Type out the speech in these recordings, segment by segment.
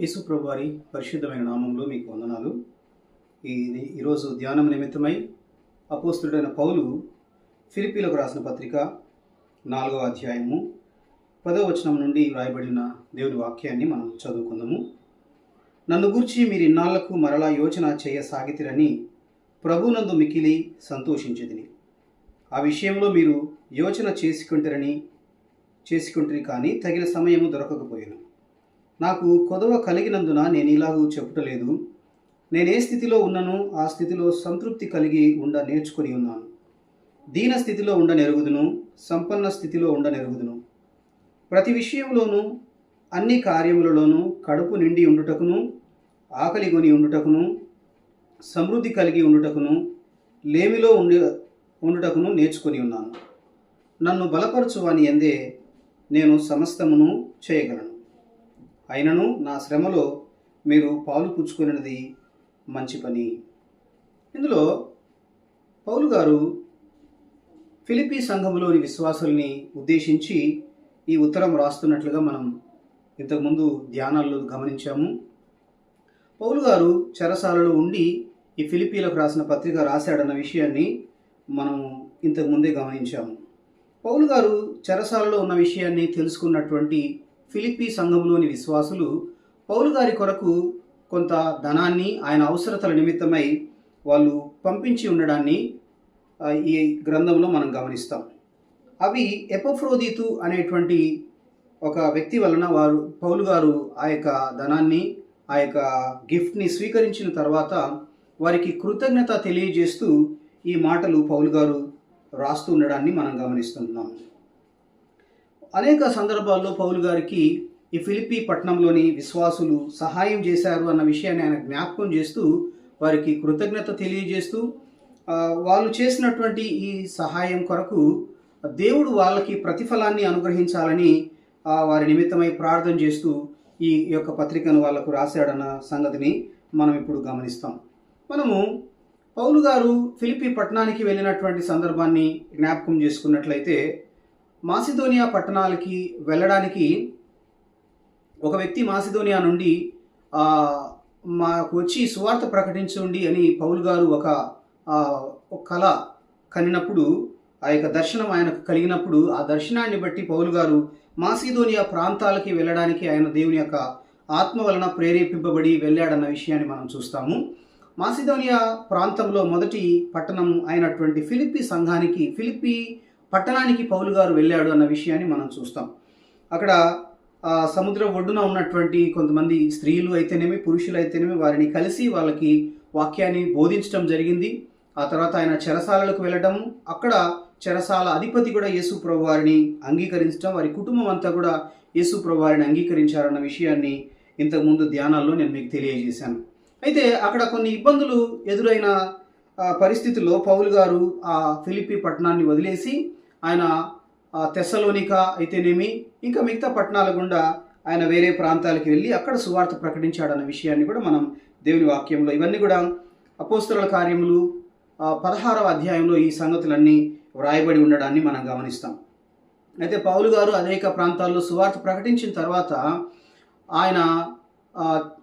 యేసుప్రభు వారి పరిశుద్ధమైన నామంలో మీకు వందనాలు. ఈ ఈరోజు ధ్యానం నిమిత్తమై అపోస్తుడైన పౌలు ఫిలిపీలకు రాసిన పత్రిక నాలుగవ అధ్యాయము పదవ వచనం నుండి వ్రాయబడిన దేవుని వాక్యాన్ని మనం చదువుకుందాము. నన్ను గూర్చి మీరు ఇన్నాళ్ళకు మరలా యోచన చేయసాగితిరని ప్రభునందు మికిలి సంతోషించదిని ఆ విషయంలో మీరు యోచన చేసుకుంటారని చేసుకుంటారు కానీ తగిన సమయము దొరకకపోయాను. నాకు కొదవ కలిగినందున నేను ఇలాగూ చెప్పుటలేదు. నేను ఏ స్థితిలో ఉన్నను ఆ స్థితిలో సంతృప్తి కలిగి ఉండ నేర్చుకొని ఉన్నాను. దీన స్థితిలో ఉండనెరుగుదును సంపన్న స్థితిలో ఉండనెరుగుదును ప్రతి విషయంలోనూ అన్ని కార్యములలోనూ కడుపు నిండి ఉండుటకును ఆకలి కొని ఉండుటకును సమృద్ధి కలిగి ఉండుటకును లేమిలో ఉండి ఉండుటకును నేర్చుకొని ఉన్నాను. నన్ను బలపరచువాని ఎందే నేను సమస్తమును చేయగలను. అయినను నా శ్రమలో మీరు పాలు పుచ్చుకున్నది మంచి పని. ఇందులో పౌలు గారు ఫిలిపీ సంఘములోని విశ్వాసుల్ని ఉద్దేశించి ఈ ఉత్తరం రాస్తున్నట్లుగా మనం ఇంతకుముందు ధ్యానాల్లో గమనించాము. పౌలు గారు చెరసాలలో ఉండి ఈ ఫిలిపీలకు రాసిన పత్రిక రాశాడన్న విషయాన్ని మనం ఇంతకు ముందే గమనించాము. పౌలు గారు చెరసాలలో ఉన్న విషయాన్ని తెలుసుకున్నటువంటి ఫిలిప్పీ సంఘంలోని విశ్వాసులు పౌలు గారి కొరకు కొంత ధనాన్ని ఆయన అవసరతల నిమిత్తమై వాళ్ళు పంపించి ఉండడాన్ని ఈ గ్రంథంలో మనం గమనిస్తాం. అవి ఎపఫ్రోదీతు అనేటువంటి ఒక వ్యక్తి వలన వారు పౌలు గారు ఆ యొక్క ధనాన్ని ఆ యొక్క గిఫ్ట్ని స్వీకరించిన తర్వాత వారికి కృతజ్ఞత తెలియజేస్తూ ఈ మాటలు పౌలు గారు రాస్తూ ఉండడాన్ని మనం గమనిస్తున్నాం అనేక సందర్భాల్లో పౌలు గారికి ఈ ఫిలిపి పట్టణంలోని విశ్వాసులు సహాయం చేశారు అన్న విషయాన్ని ఆయన జ్ఞాపకం చేస్తూ వారికి కృతజ్ఞత తెలియజేస్తూ వాళ్ళు చేసినటువంటి ఈ సహాయం కొరకు దేవుడు వాళ్ళకి ప్రతిఫలాన్ని అనుగ్రహించాలని వారి నిమిత్తమై ప్రార్థన చేస్తూ ఈ యొక్క పత్రికను వాళ్ళకు రాశాడన్న సంగతిని మనం ఇప్పుడు గమనిస్తాం. మనము పౌలు గారు ఫిలిపి పట్టణానికి వెళ్ళినటువంటి సందర్భాన్ని జ్ఞాపకం చేసుకున్నట్లయితే మాసిదోనియా పట్టణాలకి వెళ్ళడానికి ఒక వ్యక్తి మాసిదోనియా నుండి మాకు వచ్చి సువార్త ప్రకటించండి అని పౌలు గారు ఒక ఒక కళ కనినప్పుడు ఆ యొక్క దర్శనం ఆయనకు కలిగినప్పుడు ఆ దర్శనాన్ని బట్టి పౌలు గారు మాసిదోనియా ప్రాంతాలకి వెళ్ళడానికి ఆయన దేవుని యొక్క ఆత్మ వలన ప్రేరేపింపబడి వెళ్ళాడన్న విషయాన్ని మనం చూస్తాము. మాసిదోనియా ప్రాంతంలో మొదటి పట్టణం అయినటువంటి ఫిలిప్పి సంఘానికి ఫిలిప్పి పట్టణానికి పౌలు గారు వెళ్ళాడు అన్న విషయాన్ని మనం చూస్తాం. అక్కడ సముద్ర సముద్రం ఒడ్డున ఉన్నటువంటి కొంతమంది స్త్రీలు అయితేనేమి పురుషులు అయితేనేమి వారిని కలిసి వాళ్ళకి వాక్యాన్ని బోధించడం జరిగింది. ఆ తర్వాత ఆయన చెరసాలలకు వెళ్ళడం అక్కడ చెరసాల అధిపతి కూడా యేసు ప్రభువారిని అంగీకరించడం వారి కుటుంబం అంతా కూడా యేసు ప్రభువారిని అంగీకరించారన్న విషయాన్ని ఇంతకుముందు ధ్యానాల్లో నేను మీకు తెలియజేశాను. అయితే అక్కడ కొన్ని ఇబ్బందులు ఎదురైన పరిస్థితుల్లో పౌలు గారు ఆ ఫిలిపి పట్టణాన్ని వదిలేసి ఆయన ఆ, తెస్సలోనిక అయితేనేమి ఇంకా మిగతా పట్టణాల గుండా ఆయన వేరే ప్రాంతాలకు వెళ్ళి అక్కడ సువార్త ప్రకటించాడన్న విషయాన్ని కూడా మనం దేవుని వాక్యంలో ఇవన్నీ కూడా అపోస్తల కార్యములు పదహారవ అధ్యాయంలో ఈ సంగతులన్నీ వ్రాయబడి ఉండడాన్ని మనం గమనిస్తాం. అయితే పౌలు గారు అనేక ప్రాంతాల్లో సువార్త ప్రకటించిన తర్వాత ఆయన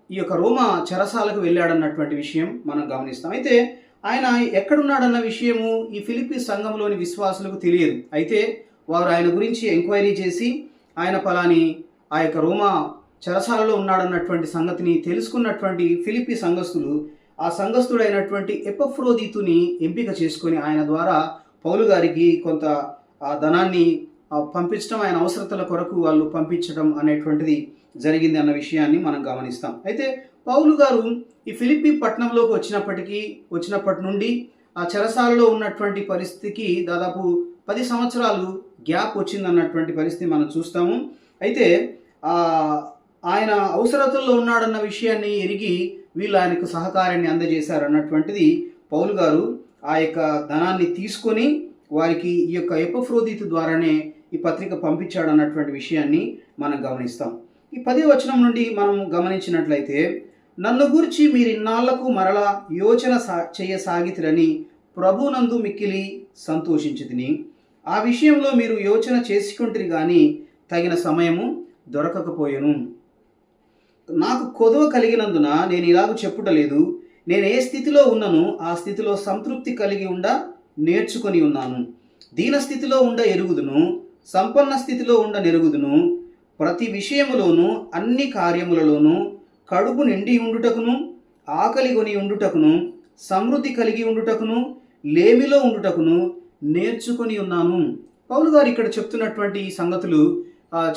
ఈ యొక్క రోమా చెరసాలకు వెళ్ళాడన్నటువంటి విషయం మనం గమనిస్తాం. అయితే ఆయన ఎక్కడున్నాడన్న విషయము ఈ ఫిలిపి సంఘంలోని విశ్వాసులకు తెలియదు. అయితే వారు ఆయన గురించి ఎంక్వైరీ చేసి ఆయన పలాని ఆ యొక్క రోమా చెరసాలలో ఉన్నాడన్నటువంటి సంగతిని తెలుసుకున్నటువంటి ఫిలిపి సంఘస్థులు ఆ సంఘస్థుడైనటువంటి ఎపఫ్రోదితుని ఎంపిక చేసుకొని ఆయన ద్వారా పౌలు గారికి కొంత ఆ ధనాన్ని పంపించడం ఆయన అవసరతల కొరకు వాళ్ళు పంపించడం అనేటువంటిది జరిగింది అన్న విషయాన్ని మనం గమనిస్తాం. అయితే పౌలు గారు ఈ ఫిలిప్పి పట్టణంలోకి వచ్చినప్పటికీ వచ్చినప్పటి నుండి ఆ చెరసాలలో ఉన్నటువంటి పరిస్థితికి దాదాపు పది సంవత్సరాలు గ్యాప్ వచ్చిందన్నటువంటి పరిస్థితి మనం చూస్తాము. అయితే ఆయన అవసరతల్లో ఉన్నాడన్న విషయాన్ని ఎరిగి వీళ్ళు ఆయనకు సహకారాన్ని అందజేశారు అన్నటువంటిది పౌలు గారు ఆ యొక్క ధనాన్ని తీసుకొని వారికి ఈ యొక్క ఎపఫ్రోదితు ద్వారానే ఈ పత్రిక పంపించాడు అన్నటువంటి విషయాన్ని మనం గమనిస్తాం. ఈ పదే వచనం నుండి మనం గమనించినట్లయితే నన్ను గురించి మీరిన్నాళ్ళకు మరలా యోచన సా చేయసాగితిరని ప్రభునందు మిక్కిలి సంతోషించితిని. ఆ విషయంలో మీరు యోచన చేసుకుంటారు కానీ తగిన సమయము దొరకకపోయాను. నాకు కొదవ కలిగినందున నేను ఇలాగ చెప్పుటలేదు. నేను ఏ స్థితిలో ఉన్నను ఆ స్థితిలో సంతృప్తి కలిగి ఉండ నేర్చుకొని ఉన్నాను. దీన స్థితిలో ఉండ ఎరుగుదును సంపన్న స్థితిలో ఉండ నెరుగుదును ప్రతి విషయములోనూ అన్ని కార్యములలోనూ కడుపు నిండి ఉండుటకును ఆకలి కొని ఉండుటకును సమృద్ధి కలిగి ఉండుటకును లేమిలో ఉండుటకును నేర్చుకొని ఉన్నాను. పౌలు గారు ఇక్కడ చెప్తున్నటువంటి ఈ సంగతులు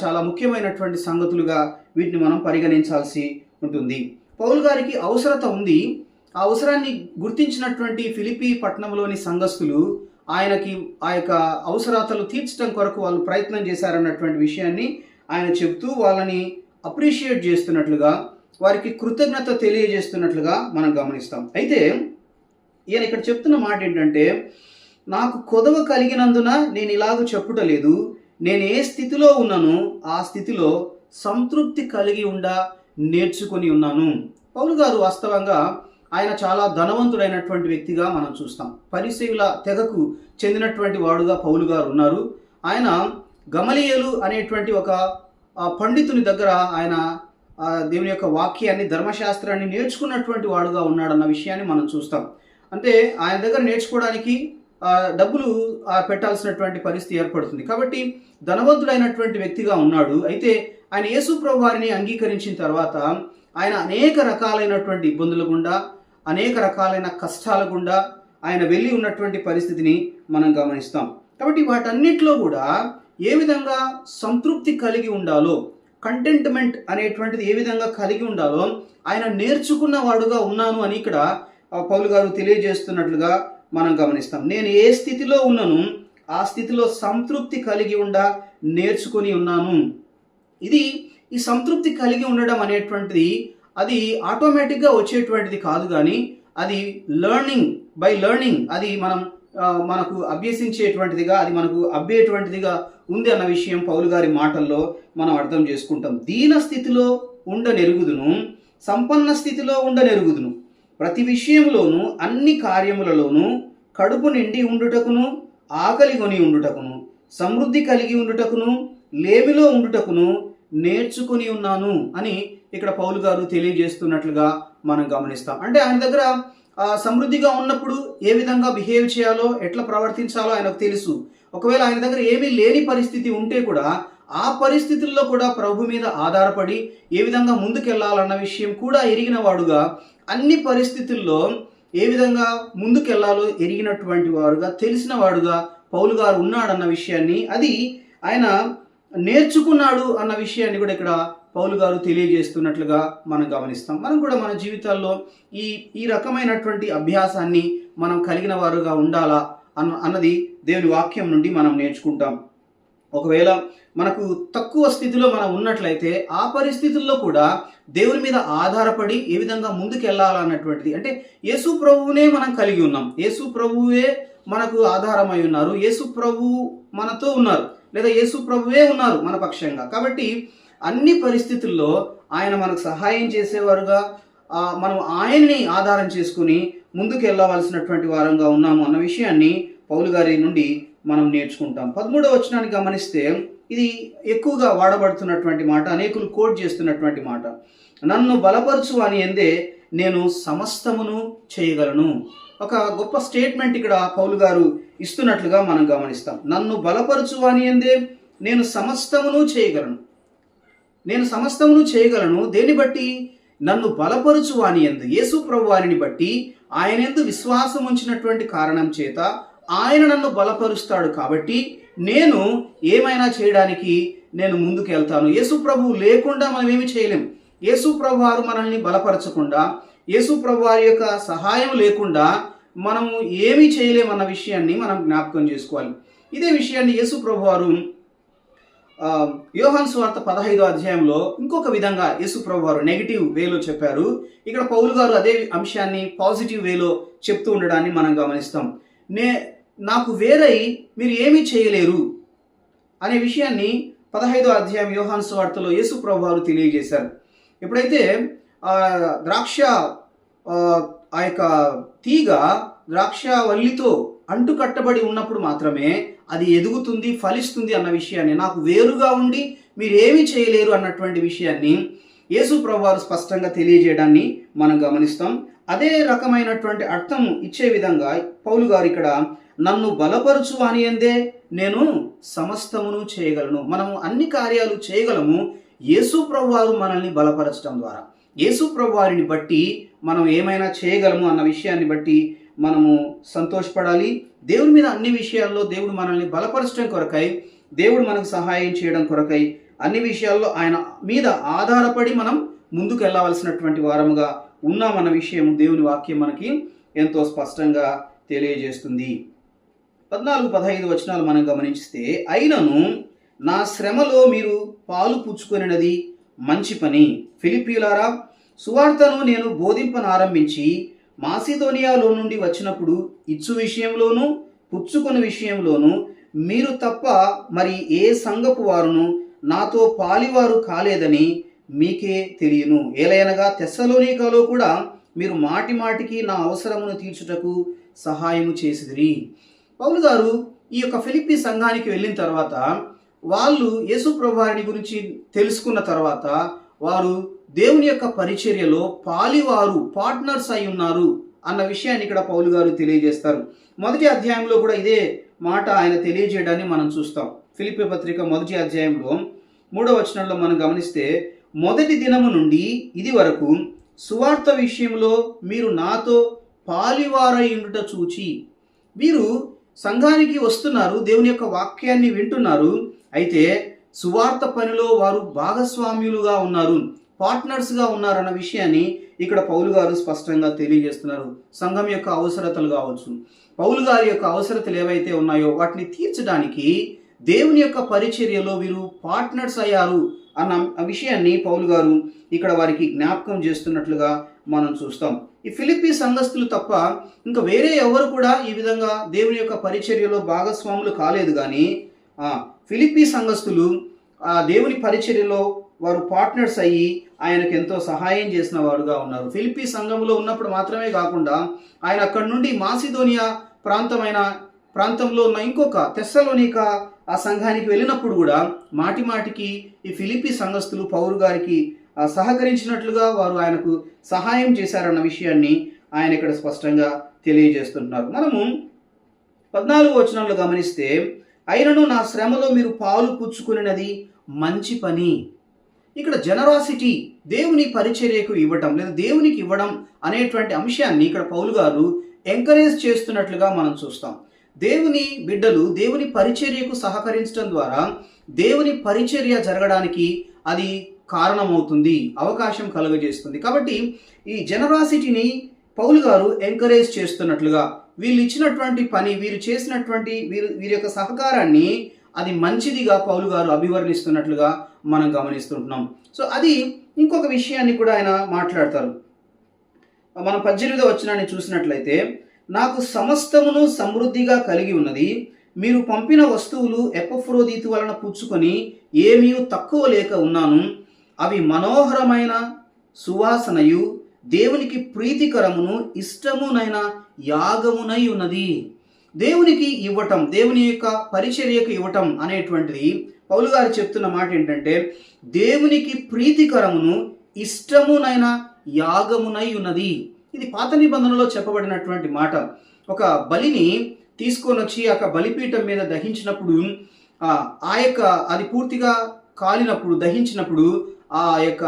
చాలా ముఖ్యమైనటువంటి సంగతులుగా వీటిని మనం పరిగణించాల్సి ఉంటుంది. పౌలు గారికి అవసరత ఉంది. ఆ అవసరాన్ని గుర్తించినటువంటి ఫిలిపి పట్టణంలోని సంఘస్థులు ఆయనకి ఆ యొక్క అవసరాతలు తీర్చడం కొరకు వాళ్ళు ప్రయత్నం చేశారన్నటువంటి విషయాన్ని ఆయన చెప్తూ వాళ్ళని అప్రిషియేట్ చేస్తున్నట్లుగా వారికి కృతజ్ఞత తెలియజేస్తున్నట్లుగా మనం గమనిస్తాం. అయితే ఈయన ఇక్కడ చెప్తున్న మాట ఏంటంటే నాకు కొదవ కలిగినందున నేను ఇలాగ చెప్పుటలేదు నేను ఏ స్థితిలో ఉన్నానో ఆ స్థితిలో సంతృప్తి కలిగి ఉండ నేర్చుకొని ఉన్నాను. పౌలు గారు వాస్తవంగా ఆయన చాలా ధనవంతుడైనటువంటి వ్యక్తిగా మనం చూస్తాం. పరిశీల తెగకు చెందినటువంటి వాడుగా పౌలు గారు ఉన్నారు. ఆయన గమలియలు అనేటువంటి ఒక పండితుని దగ్గర ఆయన దేవుని యొక్క వాక్యాన్ని ధర్మశాస్త్రాన్ని నేర్చుకున్నటువంటి వాడుగా ఉన్నాడన్న విషయాన్ని మనం చూస్తాం. అంటే ఆయన దగ్గర నేర్చుకోవడానికి డబ్బులు పెట్టాల్సినటువంటి పరిస్థితి ఏర్పడుతుంది. కాబట్టి ధనవంతుడైనటువంటి వ్యక్తిగా ఉన్నాడు. అయితే ఆయన యేసు ప్రభు వారిని అంగీకరించిన తర్వాత ఆయన అనేక రకాలైనటువంటి ఇబ్బందుల గుండా అనేక రకాలైన కష్టాల గుండా ఆయన వెళ్ళి ఉన్నటువంటి పరిస్థితిని మనం గమనిస్తాం. కాబట్టి వాటన్నిటిలో కూడా ఏ విధంగా సంతృప్తి కలిగి ఉండాలో కంటెంట్మెంట్ అనేటువంటిది ఏ విధంగా కలిగి ఉండాలో ఆయన నేర్చుకున్న వాడుగా ఉన్నాను అని ఇక్కడ పౌలు గారు తెలియజేస్తున్నట్లుగా మనం గమనిస్తాం. నేను ఏ స్థితిలో ఉన్నాను ఆ స్థితిలో సంతృప్తి కలిగి ఉండ నేర్చుకొని ఉన్నాను. ఇది ఈ సంతృప్తి కలిగి ఉండడం అనేటువంటిది అది ఆటోమేటిక్గా వచ్చేటువంటిది కాదు కానీ అది లెర్నింగ్ బై లెర్నింగ్ అది మనం మనకు అభ్యసించేటువంటిదిగా అది మనకు అబ్బేటువంటిదిగా ఉంది అన్న విషయం పౌలు గారి మాటల్లో మనం అర్థం చేసుకుంటాం. దీన స్థితిలో ఉండ నెరుగుదును సంపన్న స్థితిలో ఉండ నెరుగుదును. ప్రతి విషయంలోనూ అన్ని కార్యములలోనూ కడుపు నిండి ఉండుటకును ఆకలి కొని ఉండుటకును సమృద్ధి కలిగి ఉండుటకును లేమిలో ఉండుటకును నేర్చుకుని ఉన్నాను అని ఇక్కడ పౌలు గారు తెలియజేస్తున్నట్లుగా మనం గమనిస్తాం. అంటే ఆయన దగ్గర సమృద్ధిగా ఉన్నప్పుడు ఏ విధంగా బిహేవ్ చేయాలో ఎట్లా ప్రవర్తించాలో ఆయనకు తెలుసు. ఒకవేళ ఆయన దగ్గర ఏమీ లేని పరిస్థితి ఉంటే కూడా ఆ పరిస్థితుల్లో కూడా ప్రభు మీద ఆధారపడి ఏ విధంగా ముందుకెళ్ళాలన్న విషయం కూడా ఎరిగిన వాడుగా అన్ని పరిస్థితుల్లో ఏ విధంగా ముందుకెళ్ళాలో ఎరిగినటువంటి వాడుగా తెలిసిన వాడుగా పౌలు గారు ఉన్నాడన్న విషయాన్ని అది ఆయన నేర్చుకున్నాడు అన్న విషయాన్ని కూడా ఇక్కడ పౌలు గారు తెలియజేస్తున్నట్లుగా మనం గమనిస్తాం. మనం కూడా మన జీవితాల్లో ఈ ఈ రకమైనటువంటి అభ్యాసాన్ని మనం కలిగిన వారుగా ఉండాలా అన్న అన్నది దేవుని వాక్యం నుండి మనం నేర్చుకుంటాం. ఒకవేళ మనకు తక్కువ స్థితిలో మనం ఉన్నట్లయితే ఆ పరిస్థితుల్లో కూడా దేవుని మీద ఆధారపడి ఏ విధంగా ముందుకు వెళ్ళాలన్నటువంటిది అంటే యేసు ప్రభువునే మనం కలిగి ఉన్నాం. యేసు ప్రభువే మనకు ఆధారమై ఉన్నారు. యేసు ప్రభువు మనతో ఉన్నారు. లేదా యేసు ప్రభువే ఉన్నారు మన పక్షంగా. కాబట్టి అన్ని పరిస్థితుల్లో ఆయన మనకు సహాయం చేసేవారుగా మనం ఆయన్ని ఆధారం చేసుకుని ముందుకు వెళ్ళవలసినటువంటి వారంగా ఉన్నాము అన్న విషయాన్ని పౌలు గారి నుండి మనం నేర్చుకుంటాం. పదమూడవ వచనాన్ని గమనిస్తే ఇది ఎక్కువగా వాడబడుతున్నటువంటి మాట అనేకులు కోట్ చేస్తున్నటువంటి మాట. నన్ను బలపరచు అని ఎందే నేను సమస్తమును చేయగలను. ఒక గొప్ప స్టేట్మెంట్ ఇక్కడ పౌలు గారు ఇస్తున్నట్లుగా మనం గమనిస్తాం. నన్ను బలపరచు అని ఎందే? నేను సమస్తమును చేయగలను. నేను సమస్తమును చేయగలను. దేన్ని బట్టి? నన్ను బలపరచు అని ఎందు. యేసు ప్రభు వారిని బట్టి ఆయన ఎందు విశ్వాసం ఉంచినటువంటి కారణం చేత ఆయన నన్ను బలపరుస్తాడు కాబట్టి నేను ఏమైనా చేయడానికి నేను ముందుకు వెళ్తాను యేసు ప్రభు లేకుండా మనం ఏమి చేయలేం. యేసు ప్రభు వారు మనల్ని బలపరచకుండా యేసు ప్రభు వారి యొక్క సహాయం లేకుండా మనము ఏమీ చేయలేమన్న విషయాన్ని మనం జ్ఞాపకం చేసుకోవాలి. ఇదే విషయాన్ని యేసు ప్రభు వారు ఆ, యోహాన్ స్వార్త పదహైదో అధ్యాయంలో ఇంకొక విధంగా యేసు ప్రభు వారు నెగిటివ్ వేలో చెప్పారు. ఇక్కడ పౌలు గారు అదే అంశాన్ని పాజిటివ్ వేలో చెప్తూ ఉండడాన్ని మనం గమనిస్తాం. నే నాకు వేరై మీరు ఏమీ చేయలేరు అనే విషయాన్ని పదహైదో అధ్యాయం యోహాన్ స్వార్తలో యేసు ప్రభు వారు తెలియజేశారు. ఎప్పుడైతే ద్రాక్ష ఆ, యొక్క తీగ ద్రాక్ష వల్లితో అంటు కట్టబడి ఉన్నప్పుడు మాత్రమే అది ఎదుగుతుంది ఫలిస్తుంది అన్న విషయాన్ని నాకు వేరుగా ఉండి మీరేమి చేయలేరు అన్నటువంటి విషయాన్ని యేసు ప్రభువారు స్పష్టంగా తెలియజేయడాన్ని మనం గమనిస్తాం. అదే రకమైనటువంటి అర్థం ఇచ్చే విధంగా పౌలు గారు ఇక్కడ నన్ను బలపరుచు అని అందే నేను సమస్తమును చేయగలను. మనము అన్ని కార్యాలు చేయగలము. యేసు ప్రభువారు మనల్ని బలపరచడం ద్వారా. యేసు ప్రభువారిని బట్టి మనం ఏమైనా చేయగలము అన్న విషయాన్ని బట్టి మనము సంతోషపడాలి. దేవుని మీద అన్ని విషయాల్లో దేవుడు మనల్ని బలపరచడం కొరకై దేవుడు మనకు సహాయం చేయడం కొరకై అన్ని విషయాల్లో ఆయన మీద ఆధారపడి మనం ముందుకు వెళ్ళవలసినటువంటి వారముగా ఉన్నామన్న విషయం దేవుని వాక్యం మనకి ఎంతో స్పష్టంగా తెలియజేస్తుంది. పద్నాలుగు పదహైదు వచనాలు మనం గమనిస్తే అయినను నా శ్రమలో మీరు పాలు పుచ్చుకొనినది మంచి పని. ఫిలిపీలారా సువార్తను నేను బోధింపనారంభించి మాసిదోనియాలో నుండి వచ్చినప్పుడు ఇచ్చు విషయంలోనూ పుచ్చుకొని విషయంలోనూ మీరు తప్ప మరి ఏ సంఘపు వారును నాతో పాలివారు కాలేదని మీకే తెలియను. ఏలైనగా తెస్సలోనికలో కూడా మీరు మాటి మాటికి నా అవసరమును తీర్చుటకు సహాయము చేసిదిరి. పౌలు గారు ఈ యొక్క ఫిలిప్పి సంఘానికి వెళ్ళిన తర్వాత వాళ్ళు యేసు ప్రభువారిని గురించి తెలుసుకున్న తర్వాత వారు దేవుని యొక్క పరిచర్యలో పాలివారు పార్ట్నర్స్ అయి ఉన్నారు అన్న విషయాన్ని ఇక్కడ పౌలు గారు తెలియజేస్తారు. మొదటి అధ్యాయంలో కూడా ఇదే మాట ఆయన తెలియజేయడాన్ని మనం చూస్తాం. ఫిలిపి పత్రిక మొదటి అధ్యాయంలో మూడవ వచనంలో మనం గమనిస్తే మొదటి దినము నుండి ఇది వరకు సువార్త విషయంలో మీరు నాతో పాలివారయుండుట చూచి వీరు సంఘానికి వస్తున్నారు దేవుని యొక్క వాక్యాన్ని వింటున్నారు అయితే సువార్త పనిలో వారు భాగస్వామ్యులుగా ఉన్నారు పార్ట్నర్స్గా ఉన్నారన్న విషయాన్ని ఇక్కడ పౌలు గారు స్పష్టంగా తెలియజేస్తున్నారు. సంఘం యొక్క అవసరతలు కావచ్చు పౌలు గారి యొక్క అవసరతలు ఏవైతే ఉన్నాయో వాటిని తీర్చడానికి దేవుని యొక్క పరిచర్యలో వీరు పార్ట్నర్స్ అయ్యారు అన్న విషయాన్ని పౌలు గారు ఇక్కడ వారికి జ్ఞాపకం చేస్తున్నట్లుగా మనం చూస్తాం. ఈ ఫిలిప్పీ సంఘస్థులు తప్ప ఇంకా వేరే ఎవరు కూడా ఈ విధంగా దేవుని యొక్క పరిచర్యలో భాగస్వాములు కాలేదు కానీ ఫిలిప్పీ సంఘస్థులు ఆ దేవుని పరిచర్యలో వారు పార్ట్నర్స్ అయ్యి ఆయనకు ఎంతో సహాయం చేసిన వారుగా ఉన్నారు. ఫిలిప్పీ సంఘంలో ఉన్నప్పుడు మాత్రమే కాకుండా ఆయన అక్కడి నుండి మాసిదోనియా ప్రాంతమైన ప్రాంతంలో ఉన్న ఇంకొక తెస్సలోనిక ఆ సంఘానికి వెళ్ళినప్పుడు కూడా మాటి మాటికి ఈ ఫిలిపి సంఘస్థులు పౌరు గారికి సహకరించినట్లుగా వారు ఆయనకు సహాయం చేశారన్న విషయాన్ని ఆయన ఇక్కడ స్పష్టంగా తెలియజేస్తున్నారు. మనము పద్నాలుగు వచనంలో గమనిస్తే అయినను నా శ్రమలో మీరు పాలు పుచ్చుకునేది మంచి పని. ఇక్కడ జనరాసిటీ దేవుని పరిచర్యకు ఇవ్వటం లేదా దేవునికి ఇవ్వడం అనేటువంటి అంశాన్ని ఇక్కడ పౌలు గారు ఎంకరేజ్ చేస్తున్నట్లుగా మనం చూస్తాం. దేవుని బిడ్డలు దేవుని పరిచర్యకు సహకరించడం ద్వారా దేవుని పరిచర్య జరగడానికి అది కారణమవుతుంది అవకాశం కలుగజేస్తుంది. కాబట్టి ఈ జనరాసిటీని పౌలు గారు ఎంకరేజ్ చేస్తున్నట్లుగా వీళ్ళు ఇచ్చినటువంటి పని వీరు చేసినటువంటి వీరు వీరి యొక్క సహకారాన్ని అది మంచిదిగా పౌలు గారు అభివర్ణిస్తున్నట్లుగా మనం గమనిస్తుంటున్నాం. సో అది ఇంకొక విషయాన్ని కూడా ఆయన మాట్లాడతారు. మనం పద్దెనిమిదో వచ్చినాన్ని చూసినట్లయితే నాకు సమస్తమును సమృద్ధిగా కలిగి ఉన్నది మీరు పంపిన వస్తువులు ఎపఫ్రోదీతు వలన పుచ్చుకొని ఏమీ తక్కువ లేక ఉన్నాను అవి మనోహరమైన సువాసనయు దేవునికి ప్రీతికరమును ఇష్టమునైన యాగమునై ఉన్నది. దేవునికి ఇవ్వటం దేవుని యొక్క పరిచర్యకు ఇవ్వటం అనేటువంటిది పౌలు గారు చెప్తున్న మాట ఏంటంటే దేవునికి ప్రీతికరమును ఇష్టమునైన యాగమునై ఉన్నది. ఇది పాత నిబంధనలో చెప్పబడినటువంటి మాట. ఒక బలిని తీసుకొని వచ్చి ఆ బలిపీఠం మీద దహించినప్పుడు ఆ యొక్క అది పూర్తిగా కాలినప్పుడు దహించినప్పుడు ఆ యొక్క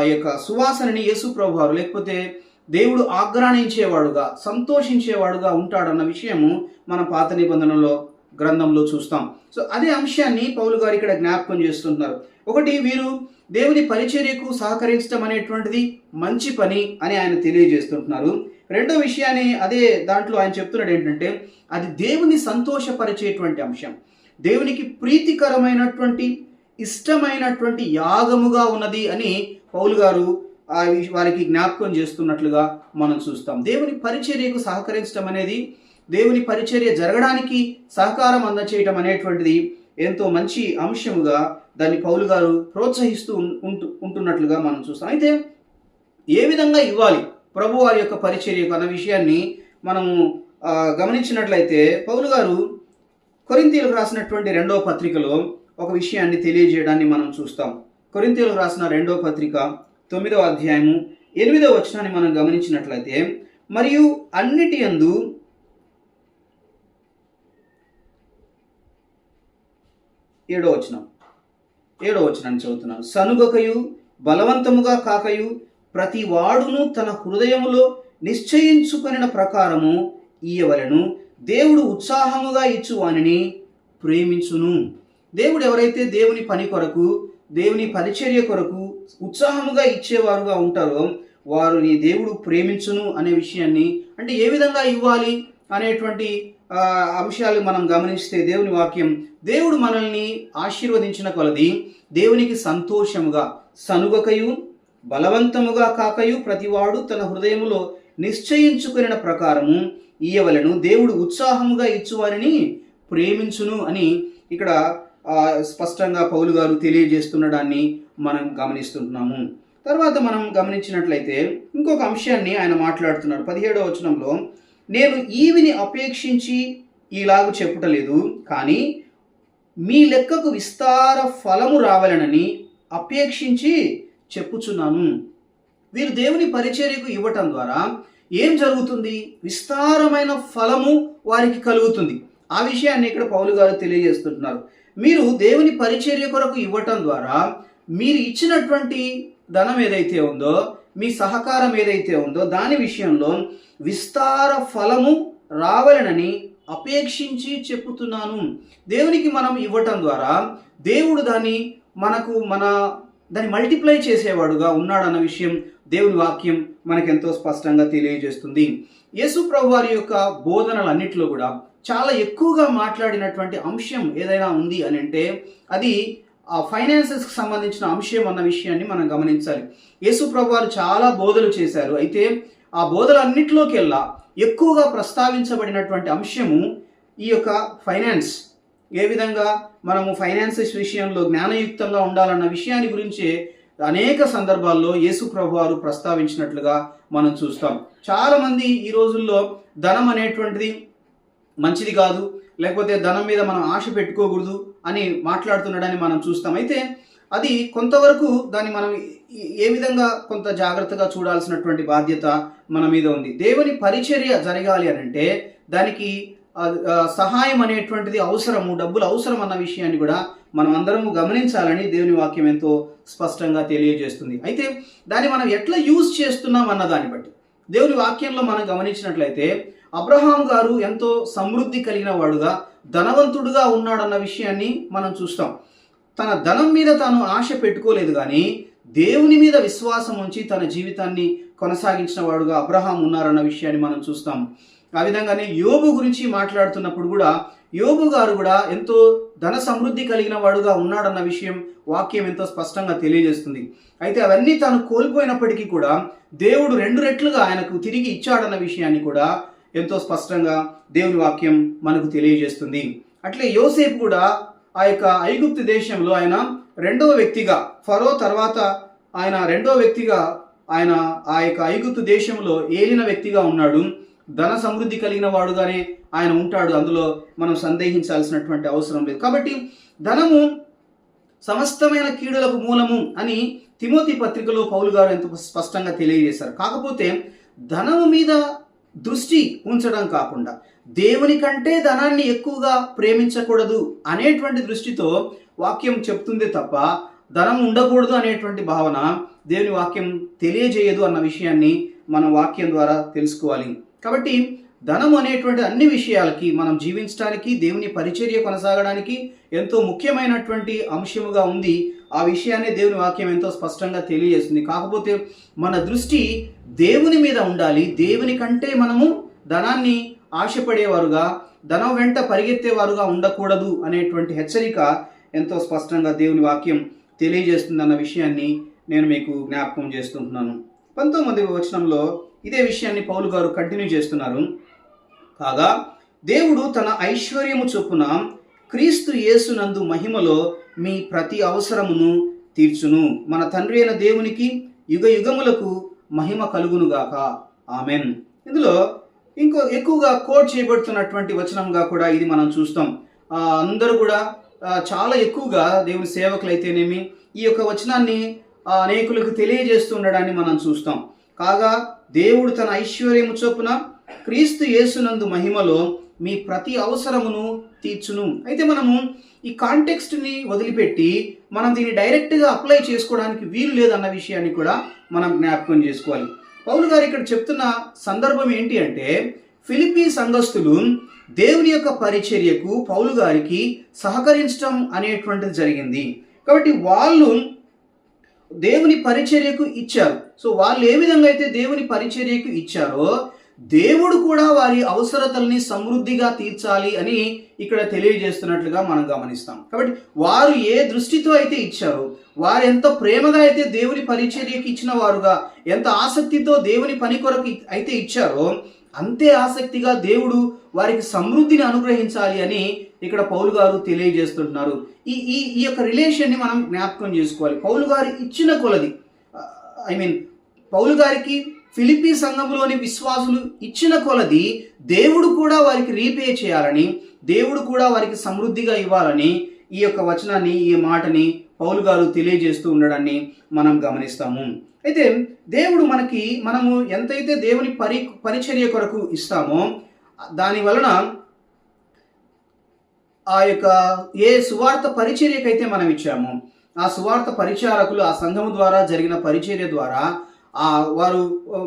యొక్క సువాసనని యేసు ప్రభువారు లేకపోతే దేవుడు ఆగ్రాణించేవాడుగా సంతోషించేవాడుగా ఉంటాడన్న విషయము మన పాత నిబంధనలో గ్రంథంలో చూస్తాం. సో అదే అంశాన్ని పౌలు గారు ఇక్కడ జ్ఞాపకం చేస్తున్నారు ఒకటి వీరు దేవుని పరిచర్యకు సహకరించడం అనేటువంటిది మంచి పని అని ఆయన తెలియజేస్తుంటున్నారు. రెండో విషయాన్ని అదే దాంట్లో ఆయన చెప్తున్నాడు ఏంటంటే అది దేవుని సంతోషపరిచేటువంటి అంశం. దేవునికి ప్రీతికరమైనటువంటి ఇష్టమైనటువంటి యాగముగా ఉన్నది అని పౌలు గారు ఆ వారికి జ్ఞాపకం చేస్తున్నట్లుగా మనం చూస్తాం. దేవుని పరిచర్యకు సహకరించడం అనేది దేవుని పరిచర్య జరగడానికి సహకారం అందచేయటం అనేటువంటిది ఎంతో మంచి అంశముగా దాన్ని పౌలు గారు ప్రోత్సహిస్తూ ఉంటు ఉంటున్నట్లుగా మనం చూస్తాం. అయితే ఏ విధంగా ఇవ్వాలి ప్రభు వారి యొక్క పరిచర్యకు అన్న విషయాన్ని మనము గమనించినట్లయితే పౌలు గారు కొరింతీలకు రాసినటువంటి రెండవ పత్రికలో ఒక విషయాన్ని తెలియజేయడాన్ని మనం చూస్తాం. కొరింతీయులకు రాసిన రెండో పత్రిక తొమ్మిదవ అధ్యాయము ఎనిమిదవ వచనాన్ని మనం గమనించినట్లయితే మరియు అన్నిటి యందు ఏడో వచనం ఏడో వచనాన్ని చదువుతున్నాను. సనుగకయు బలవంతముగా కాకయు ప్రతి వాడును తన హృదయములో నిశ్చయించుకొనిన ప్రకారము ఇయ్యవలను దేవుడు ఉత్సాహముగా ఇచ్చు వానిని ప్రేమించును. దేవుడు ఎవరైతే దేవుని పని కొరకు దేవుని పరిచర్య కొరకు ఉత్సాహముగా ఇచ్చేవారుగా ఉంటారో. వారిని దేవుడు ప్రేమించును అనే విషయాన్ని అంటే ఏ విధంగా ఇవ్వాలి అనేటువంటి అంశాలు మనం గమనిస్తే దేవుని వాక్యం దేవుడు మనల్ని ఆశీర్వదించిన కొలది దేవునికి సంతోషముగా సనుగకయు బలవంతముగా కాకయు ప్రతివాడు తన హృదయములో నిశ్చయించుకున్న ప్రకారము ఇయ్యవలను. దేవుడు ఉత్సాహముగా ఇచ్చువారిని ప్రేమించును అని ఇక్కడ స్పష్టంగా పౌలు గారు తెలియజేస్తుండడాన్ని మనం గమనిస్తుంటున్నాము. తర్వాత మనం గమనించినట్లయితే ఇంకొక అంశాన్ని ఆయన మాట్లాడుతున్నారు. పదిహేడవ వచనంలో నేను ఈవిని అపేక్షించి ఇలాగ చెప్పుటలేదు కానీ మీ లెక్కకు విస్తార ఫలము రావాలనని అపేక్షించి చెప్పుచున్నాను. వీరు దేవుని పరిచర్యకు ఇవ్వటం ద్వారా ఏం జరుగుతుంది? విస్తారమైన ఫలము వారికి కలుగుతుంది. ఆ విషయాన్ని ఇక్కడ పౌలు గారు తెలియజేస్తుంటున్నారు. మీరు దేవుని పరిచర్య కొరకు ఇవ్వటం ద్వారా మీరు ఇచ్చినటువంటి ధనం ఏదైతే ఉందో మీ సహకారం ఏదైతే ఉందో దాని విషయంలో విస్తార ఫలము రావాలనని అపేక్షించి చెప్పుతున్నాను. దేవునికి మనం ఇవ్వటం ద్వారా దేవుడు దాన్ని మనకు మన దాన్ని మల్టిప్లై చేసేవాడుగా ఉన్నాడన్న విషయం దేవుని వాక్యం మనకెంతో స్పష్టంగా తెలియజేస్తుంది. యేసు ప్రభు వారి యొక్క బోధనలన్నిటిలో కూడా చాలా ఎక్కువగా మాట్లాడినటువంటి అంశం ఏదైనా ఉంది అని అంటే అది ఆ ఫైనాన్సెస్కి సంబంధించిన అంశం అన్న విషయాన్ని మనం గమనించాలి. యేసు ప్రభువారు చాలా బోధలు చేశారు. అయితే ఆ బోధలన్నిటిలోకెల్లా ఎక్కువగా ప్రస్తావించబడినటువంటి అంశము ఈ యొక్క ఫైనాన్స్ ఏ విధంగా మనము ఫైనాన్సెస్ విషయంలో జ్ఞానయుక్తంగా ఉండాలన్న విషయాన్ని గురించే అనేక సందర్భాల్లో యేసు ప్రభువారు ప్రస్తావించినట్లుగా మనం చూస్తాం. చాలామంది ఈ రోజుల్లో ధనం అనేటువంటిది మంచిది కాదు లేకపోతే ధనం మీద మనం ఆశ పెట్టుకోకూడదు అని మాట్లాడుతున్నాడని మనం చూస్తాం. అయితే అది కొంతవరకు దాన్ని మనం ఏ- విధంగా కొంత జాగ్రత్తగా చూడాల్సినటువంటి బాధ్యత మన మీద ఉంది. దేవుని పరిచర్య జరగాలి అని అంటే దానికి సహాయం అనేటువంటిది అవసరము డబ్బులు అవసరం అన్న విషయాన్ని కూడా మనం అందరము గమనించాలని దేవుని వాక్యం ఎంతో స్పష్టంగా తెలియజేస్తుంది. అయితే దాన్ని మనం ఎట్లా యూజ్ చేస్తున్నాం అన్న దాన్ని బట్టి దేవుని వాక్యంలో మనం గమనించినట్లయితే అబ్రహాం గారు ఎంతో సమృద్ధి కలిగిన వాడుగా ధనవంతుడుగా ఉన్నాడన్న విషయాన్ని మనం చూస్తాం. తన ధనం మీద తాను ఆశ పెట్టుకోలేదు కానీ దేవుని మీద విశ్వాసం ఉంచి తన జీవితాన్ని కొనసాగించిన వాడుగా అబ్రహాం ఉన్నారన్న విషయాన్ని మనం చూస్తాం. ఆ విధంగానే యోబు గురించి మాట్లాడుతున్నప్పుడు కూడా యోబు గారు కూడా ఎంతో ధన సమృద్ధి కలిగిన వాడుగా ఉన్నాడన్న విషయం వాక్యం ఎంతో స్పష్టంగా తెలియజేస్తుంది. అయితే అవన్నీ తాను కోల్పోయినప్పటికీ కూడా దేవుడు రెండు రెట్లుగా ఆయనకు తిరిగి ఇచ్చాడన్న విషయాన్ని కూడా ఎంతో స్పష్టంగా దేవుని వాక్యం మనకు తెలియజేస్తుంది. అట్లే యోసేపు కూడా ఆ యొక్క ఐగుప్తు దేశంలో ఆయన రెండవ వ్యక్తిగా ఫరో తర్వాత ఆయన రెండవ వ్యక్తిగా ఆయన ఆ యొక్క ఐగుప్తు దేశంలో ఏలిన వ్యక్తిగా ఉన్నాడు. ధన సమృద్ధి కలిగిన వాడుగానే ఆయన ఉంటాడు. అందులో మనం సందేహించాల్సినటువంటి అవసరం లేదు. కాబట్టి ధనము సమస్తమైన కీడులకు మూలము అని తిమోతి పత్రికలో పౌలు గారు ఎంతో స్పష్టంగా తెలియజేశారు. కాకపోతే ధనము మీద దృష్టి ఉంచడం కాకుండా దేవుని కంటే ధనాన్ని ఎక్కువగా ప్రేమించకూడదు అనేటువంటి దృష్టితో వాక్యం చెప్తుంది తప్ప ధనం ఉండకూడదు అనేటువంటి భావన దేవుని వాక్యం తెలియజేయదు అన్న విషయాన్ని మనం వాక్యం ద్వారా తెలుసుకోవాలి. కాబట్టి ధనం అనేటువంటి అన్ని విషయాలకి మనం జీవించడానికి దేవుని పరిచర్య కొనసాగడానికి ఎంతో ముఖ్యమైనటువంటి అంశముగా ఉంది ఆ విషయాన్ని దేవుని వాక్యం ఎంతో స్పష్టంగా తెలియజేస్తుంది. కాకపోతే మన దృష్టి దేవుని మీద ఉండాలి. దేవుని కంటే మనము ధనాన్ని ఆశపడేవారుగా ధనం వెంట పరిగెత్తేవారుగా ఉండకూడదు అనేటువంటి హెచ్చరిక ఎంతో స్పష్టంగా దేవుని వాక్యం తెలియజేస్తుంది అన్న విషయాన్ని నేను మీకు జ్ఞాపకం చేస్తుంటున్నాను. పంతొమ్మిది వచనంలో ఇదే విషయాన్ని పౌలు గారు కంటిన్యూ చేస్తున్నారు. కాగా దేవుడు తన ఐశ్వర్యము చొప్పున క్రీస్తు యేసునందు మహిమలో మీ ప్రతి అవసరమును తీర్చును. మన తండ్రి అయిన దేవునికి యుగ యుగములకు మహిమ కలుగునుగాక. ఆమెన్. ఇందులో ఇంకో ఎక్కువగా కోట్ చేయబడుతున్నటువంటి వచనంగా కూడా ఇది మనం చూస్తాం. అందరూ కూడా చాలా ఎక్కువగా దేవుని సేవకులు అయితేనేమి ఈ యొక్క వచనాన్ని అనేకులకు తెలియజేస్తుండడాన్ని మనం చూస్తాం. కాగా దేవుడు తన ఐశ్వర్యము చొప్పున క్రీస్తు యేసునందు మహిమలో మీ ప్రతి అవసరమును తీర్చును. అయితే మనము ఈ కాంటెక్స్ట్ని వదిలిపెట్టి మనం దీన్ని డైరెక్ట్గా అప్లై చేసుకోవడానికి వీలు లేదన్న విషయాన్ని కూడా మనం జ్ఞాపకం చేసుకోవాలి. పౌలు గారు ఇక్కడ చెప్తున్న సందర్భం ఏంటి అంటే ఫిలిపీ సంఘస్థులు దేవుని యొక్క పరిచర్యకు పౌలు గారికి సహకరించడం అనేటువంటిది జరిగింది. కాబట్టి వాళ్ళు దేవుని పరిచర్యకు ఇచ్చారు. సో వాళ్ళు ఏ విధంగా అయితే దేవుని పరిచర్యకు ఇచ్చారో దేవుడు కూడా వారి అవసరతల్ని సమృద్ధిగా తీర్చాలి అని ఇక్కడ తెలియజేస్తున్నట్లుగా మనం గమనిస్తాం. కాబట్టి వారు ఏ దృష్టితో అయితే ఇచ్చారో వారు ఎంత ప్రేమగా అయితే దేవుని పరిచర్యకి ఇచ్చిన వారుగా ఎంత ఆసక్తితో దేవుని పని కొరకు అయితే ఇచ్చారో అంతే ఆసక్తిగా దేవుడు వారికి సమృద్ధిని అనుగ్రహించాలి అని ఇక్కడ పౌలు గారు తెలియజేస్తుంటున్నారు. ఈ ఈ ఈ యొక్క రిలేషన్ని మనం జ్ఞాపకం చేసుకోవాలి. పౌలు గారు ఇచ్చిన కొలది ఐ మీన్ పౌలు గారికి ఫిలిపీ సంఘంలోని విశ్వాసులు ఇచ్చిన కొలది దేవుడు కూడా వారికి రీపే చేయాలని దేవుడు కూడా వారికి సమృద్ధిగా ఇవ్వాలని ఈ యొక్క వచనాన్ని ఈ మాటని పౌలు గారు తెలియజేస్తూ ఉండడాన్ని మనం గమనిస్తాము. అయితే దేవుడు మనకి మనము ఎంతైతే దేవుని పరి పరిచర్య కొరకు ఇస్తామో దాని వలన ఆ యొక్క ఏ సువార్త పరిచర్యకైతే మనం ఇచ్చామో ఆ సువార్త పరిచారకులు ఆ సంఘము ద్వారా జరిగిన పరిచర్య ద్వారా వారు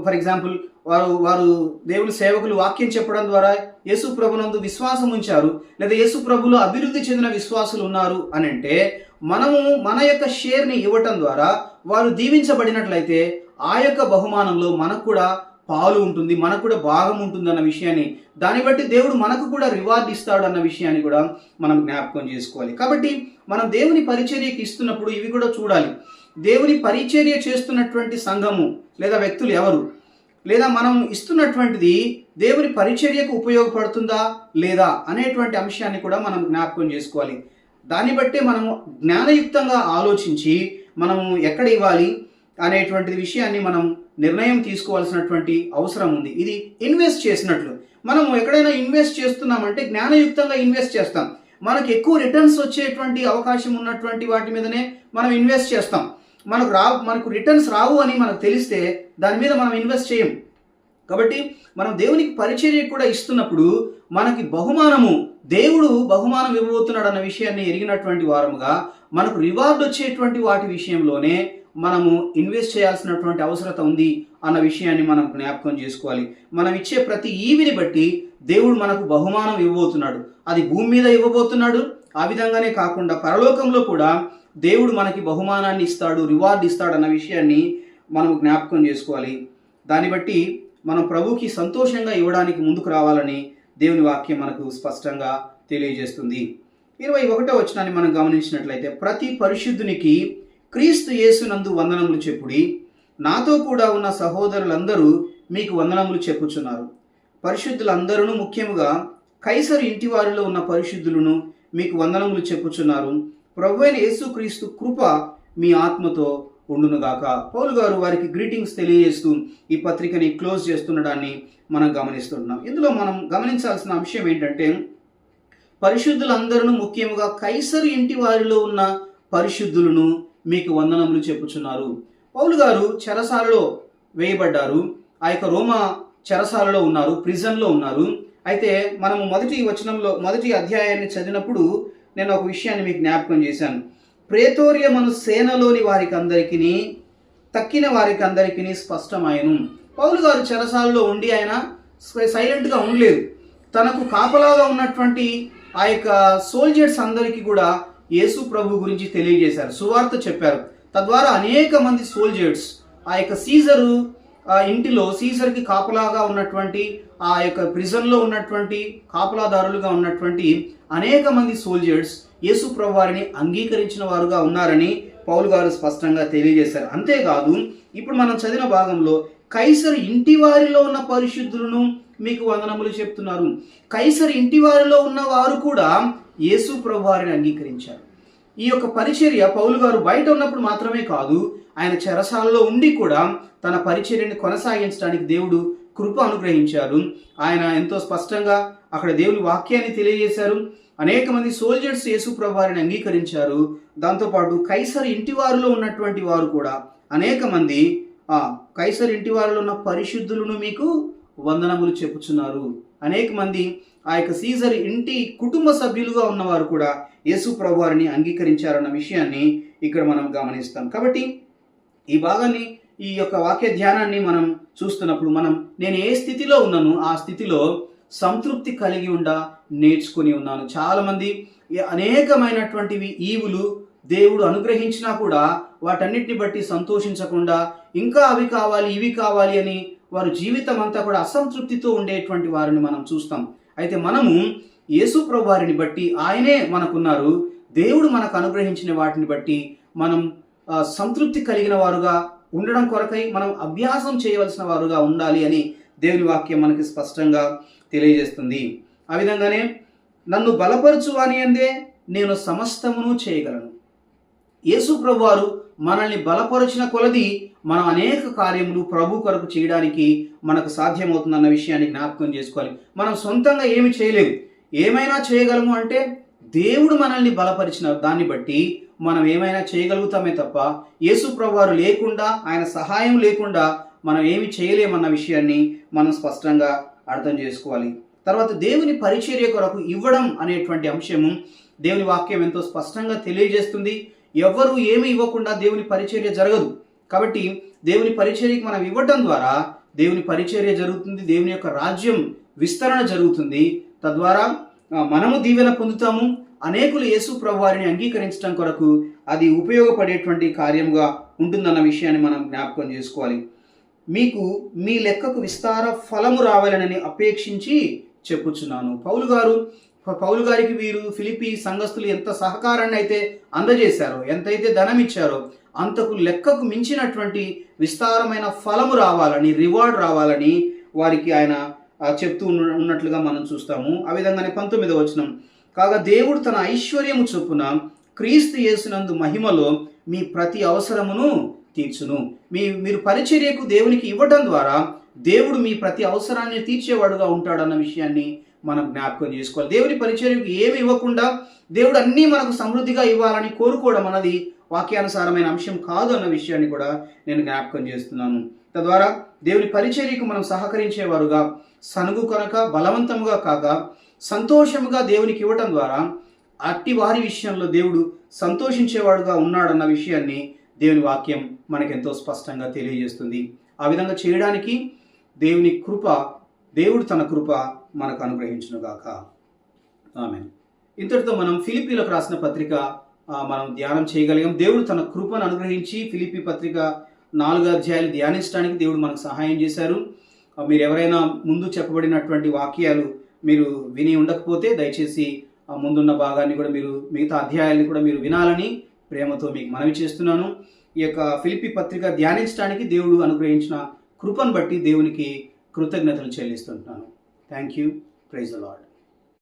ఫర్ ఎగ్జాంపుల్ వారు వారు దేవుని సేవకులు వాక్యం చెప్పడం ద్వారా యేసు ప్రభునందు విశ్వాసం ఉంచారు లేదా యేసు ప్రభులో అభివృద్ధి చెందిన విశ్వాసులు ఉన్నారు అని అంటే మనము మన యొక్క షేర్ని ఇవ్వటం ద్వారా వారు దీవించబడినట్లయితే ఆ యొక్క బహుమానంలో మనకు కూడా పాలు ఉంటుంది మనకు కూడా భాగం ఉంటుంది అన్న విషయాన్ని దాన్ని బట్టి దేవుడు మనకు కూడా రివార్డ్ ఇస్తాడు అన్న విషయాన్ని కూడా మనం జ్ఞాపకం చేసుకోవాలి. కాబట్టి మనం దేవుని పరిచర్యకి ఇస్తున్నప్పుడు ఇవి కూడా చూడాలి. దేవుని పరిచర్య చేస్తున్నటువంటి సంఘము లేదా వ్యక్తులు ఎవరు? లేదా మనం ఇస్తున్నటువంటిది దేవుని పరిచర్యకు ఉపయోగపడుతుందా లేదా అనేటువంటి అంశాన్ని కూడా మనం జ్ఞాపకం చేసుకోవాలి. దాన్ని బట్టే మనము జ్ఞానయుక్తంగా ఆలోచించి మనము ఎక్కడ ఇవ్వాలి అనేటువంటి విషయాన్ని మనం నిర్ణయం తీసుకోవాల్సినటువంటి అవసరం ఉంది. ఇది ఇన్వెస్ట్ చేసినట్లు. మనము ఎక్కడైనా ఇన్వెస్ట్ చేస్తున్నామంటే జ్ఞానయుక్తంగా ఇన్వెస్ట్ చేస్తాం. మనకు ఎక్కువ రిటర్న్స్ వచ్చేటువంటి అవకాశం ఉన్నటువంటి వాటి మీదనే మనం ఇన్వెస్ట్ చేస్తాం. మనకు రా మనకు రిటర్న్స్ రావు అని మనకు తెలిస్తే దాని మీద మనం ఇన్వెస్ట్ చేయం. కాబట్టి మనం దేవునికి పరిచర్య కూడా ఇస్తున్నప్పుడు మనకి బహుమానము దేవుడు బహుమానం ఇవ్వబోతున్నాడు అన్న విషయాన్ని ఎరిగినటువంటి వారముగా మనకు రివార్డ్ వచ్చేటువంటి వాటి విషయంలోనే మనము ఇన్వెస్ట్ చేయాల్సినటువంటి అవసరత ఉంది అన్న విషయాన్ని మనం జ్ఞాపకం చేసుకోవాలి. మనం ఇచ్చే ప్రతి ఈవిని బట్టి దేవుడు మనకు బహుమానం ఇవ్వబోతున్నాడు. అది భూమి మీద ఇవ్వబోతున్నాడు. ఆ విధంగానే కాకుండా పరలోకంలో కూడా దేవుడు మనకి బహుమానాన్ని ఇస్తాడు రివార్డ్ ఇస్తాడు అన్న విషయాన్ని మనం జ్ఞాపకం చేసుకోవాలి. దాన్ని బట్టి మనం ప్రభుకి సంతోషంగా ఇవ్వడానికి ముందుకు రావాలని దేవుని వాక్యం మనకు స్పష్టంగా తెలియజేస్తుంది. ఇరవై ఒకటో వచనాన్ని మనం గమనించినట్లయితే ప్రతి పరిశుద్ధునికి క్రీస్తు యేసునందు వందనములు చెప్పుడి నాతో కూడా ఉన్న సహోదరులందరూ మీకు వందనములు చెప్పుచున్నారు. పరిశుద్ధులందరూ ముఖ్యముగా కైసరు ఇంటి వారిలో ఉన్న పరిశుద్ధులను మీకు వందనములు చెప్పుచున్నారు. ప్రభు అయిన యేసుక్రీస్తు కృప మీ ఆత్మతో ఉండునుగాక పౌలు గారు వారికి గ్రీటింగ్స్ తెలియజేస్తూ ఈ పత్రికని క్లోజ్ చేస్తుండడాన్ని మనం గమనిస్తున్నాం ఇందులో మనం గమనించాల్సిన అంశం ఏంటంటే పరిశుద్ధులందరూ ముఖ్యంగా కైసరు ఇంటి వారిలో ఉన్న పరిశుద్ధులను మీకు వందనములు చెప్పుచున్నారు. పౌలు గారు చెరసాలలో వేయబడ్డారు. ఆ యొక్క రోమా చెరసాలలో ఉన్నారు ప్రిజన్లో ఉన్నారు. అయితే మనము మొదటి వచనంలో మొదటి అధ్యాయాన్ని చదివినప్పుడు నేను ఒక విషయాన్ని మీకు జ్ఞాపకం చేశాను. ప్రేతోర్యమను సేనలోని వారికి అందరికీ తక్కిన వారికి అందరికీ స్పష్టమాయను. పౌలు గారు చెరసాలలో ఉండి ఆయన సైలెంట్గా ఉండలేదు. తనకు కాపలాగా ఉన్నటువంటి ఆ యొక్క సోల్జర్స్ అందరికీ కూడా యేసు ప్రభు గురించి తెలియజేశారు. సువార్త చెప్పారు. తద్వారా అనేక మంది సోల్జర్స్ ఆ యొక్క సీజరు ఇంటిలో సీజర్కి కాపలాగా ఉన్నటువంటి ఆ యొక్క ప్రిజన్లో ఉన్నటువంటి కాపలాదారులుగా ఉన్నటువంటి అనేక మంది సోల్జర్స్ యేసు వారిని అంగీకరించిన వారుగా ఉన్నారని పౌలు గారు స్పష్టంగా తెలియజేశారు. అంతేకాదు ఇప్పుడు మనం చదివిన భాగంలో కైసర్ ఇంటి వారిలో ఉన్న పరిశుద్ధులను మీకు వందనములు చెప్తున్నారు. కైసర్ ఇంటి వారిలో ఉన్న వారు కూడా యేసు వారిని అంగీకరించారు. ఈ యొక్క పరిచర్య పౌలు గారు బయట ఉన్నప్పుడు మాత్రమే కాదు ఆయన చెరసాలలో ఉండి కూడా తన పరిచర్యని కొనసాగించడానికి దేవుడు కృప అనుగ్రహించారు. ఆయన ఎంతో స్పష్టంగా అక్కడ దేవుని వాక్యాన్ని తెలియజేశారు. అనేక మంది సోల్జర్స్ యేసు వారిని అంగీకరించారు. దాంతోపాటు కైసర్ ఇంటి వారిలో ఉన్నటువంటి వారు కూడా అనేక మంది ఆ కైసర్ ఇంటి వారిలో ఉన్న పరిశుద్ధులను మీకు వందనములు చెప్పుచున్నారు. అనేక మంది ఆ యొక్క సీజర్ ఇంటి కుటుంబ సభ్యులుగా ఉన్నవారు కూడా యేసు ప్రభువారిని అంగీకరించారన్న విషయాన్ని ఇక్కడ మనం గమనిస్తాం. కాబట్టి ఈ భాగాన్ని ఈ యొక్క వాక్య ధ్యానాన్ని మనం చూస్తున్నప్పుడు మనం నేను ఏ స్థితిలో ఉన్నాను ఆ స్థితిలో సంతృప్తి కలిగి ఉండ నేర్చుకుని ఉన్నాను. చాలామంది అనేకమైనటువంటివి ఈవులు దేవుడు అనుగ్రహించినా కూడా వాటన్నిటిని బట్టి సంతోషించకుండా ఇంకా అవి కావాలి ఇవి కావాలి అని వారు జీవితం అంతా కూడా అసంతృప్తితో ఉండేటువంటి వారిని మనం చూస్తాం. అయితే మనము యేసు వారిని బట్టి ఆయనే మనకున్నారు. దేవుడు మనకు అనుగ్రహించిన వాటిని బట్టి మనం సంతృప్తి కలిగిన వారుగా ఉండడం కొరకై మనం అభ్యాసం చేయవలసిన వారుగా ఉండాలి అని దేవుని వాక్యం మనకి స్పష్టంగా తెలియజేస్తుంది. ఆ విధంగానే నన్ను బలపరచు అని అందే నేను సమస్తమును చేయగలను. యేసు ప్రభు వారు మనల్ని బలపరిచిన కొలది మనం అనేక కార్యములు ప్రభు కొరకు చేయడానికి మనకు సాధ్యమవుతుందన్న విషయాన్ని జ్ఞాపకం చేసుకోవాలి. మనం సొంతంగా ఏమి చేయలేము. ఏమైనా చేయగలము అంటే దేవుడు మనల్ని బలపరిచిన దాన్ని బట్టి మనం ఏమైనా చేయగలుగుతామే తప్ప యేసు ప్రభువారు లేకుండా ఆయన సహాయం లేకుండా మనం ఏమి చేయలేమన్న విషయాన్ని మనం స్పష్టంగా అర్థం చేసుకోవాలి. తర్వాత దేవుని పరిచర్య కొరకు ఇవ్వడం అనేటువంటి అంశము దేవుని వాక్యం ఎంతో స్పష్టంగా తెలియజేస్తుంది. ఎవ్వరు ఏమి ఇవ్వకుండా దేవుని పరిచర్య జరగదు. కాబట్టి దేవుని పరిచర్యకి మనం ఇవ్వటం ద్వారా దేవుని పరిచర్య జరుగుతుంది దేవుని యొక్క రాజ్యం విస్తరణ జరుగుతుంది. తద్వారా మనము దీవెన పొందుతాము. అనేకులు యేసు ప్రభువారిని అంగీకరించడం కొరకు అది ఉపయోగపడేటువంటి కార్యంగా ఉంటుందన్న విషయాన్ని మనం జ్ఞాపకం చేసుకోవాలి. మీకు మీ లెక్కకు విస్తార ఫలము రావాలనని అపేక్షించి చెప్పుచున్నాను. పౌలు గారు పౌలు గారికి వీరు ఫిలిపి సంఘస్థులు ఎంత సహకారాన్ని అయితే అందజేశారో ఎంతైతే ధనం ఇచ్చారో అంతకు లెక్కకు మించినటువంటి విస్తారమైన ఫలము రావాలని రివార్డ్ రావాలని వారికి ఆయన చెప్తూ ఉన్న- ఉన్నట్లుగా మనం చూస్తాము. ఆ విధంగానే పంతొమ్మిదవ వచనం. కాగా దేవుడు తన ఐశ్వర్యము చొప్పున క్రీస్తు యేసునందు మహిమలో మీ ప్రతి అవసరమును తీర్చును. మీ మీరు పరిచర్యకు దేవునికి ఇవ్వటం ద్వారా దేవుడు మీ ప్రతి అవసరాన్ని తీర్చేవాడుగా ఉంటాడన్న విషయాన్ని మనం జ్ఞాపకం చేసుకోవాలి. దేవుని పరిచర్యకు ఏమి ఇవ్వకుండా దేవుడు అన్నీ మనకు సమృద్ధిగా ఇవ్వాలని కోరుకోవడం అన్నది వాక్యానుసారమైన అంశం కాదు అన్న విషయాన్ని కూడా నేను జ్ఞాపకం చేస్తున్నాను. తద్వారా దేవుని పరిచర్యకు మనం సహకరించేవారుగా సనుగు కనుక బలవంతముగా కాక సంతోషముగా దేవునికి ఇవ్వటం ద్వారా అట్టి వారి విషయంలో దేవుడు సంతోషించేవాడుగా ఉన్నాడన్న విషయాన్ని దేవుని వాక్యం మనకెంతో స్పష్టంగా తెలియజేస్తుంది. ఆ విధంగా చేయడానికి దేవుని కృప దేవుడు తన కృప మనకు అనుగ్రహించునుగాక ఆమె ఇంతటితో మనం ఫిలిపీలకు రాసిన పత్రిక మనం ధ్యానం చేయగలిగాం. దేవుడు తన కృపను అనుగ్రహించి ఫిలిపి పత్రిక నాలుగు అధ్యాయాలు ధ్యానించడానికి దేవుడు మనకు సహాయం చేశారు. మీరు ఎవరైనా ముందు చెప్పబడినటువంటి వాక్యాలు మీరు విని ఉండకపోతే దయచేసి ఆ ముందున్న భాగాన్ని కూడా మీరు మిగతా అధ్యాయాన్ని కూడా మీరు వినాలని ప్రేమతో మీకు మనవి చేస్తున్నాను. ఈ యొక్క ఫిలిపి పత్రిక ధ్యానించడానికి దేవుడు అనుగ్రహించిన కృపను బట్టి దేవునికి కృతజ్ఞతలు చెల్లిస్తుంటున్నాను. Thank you praise Lord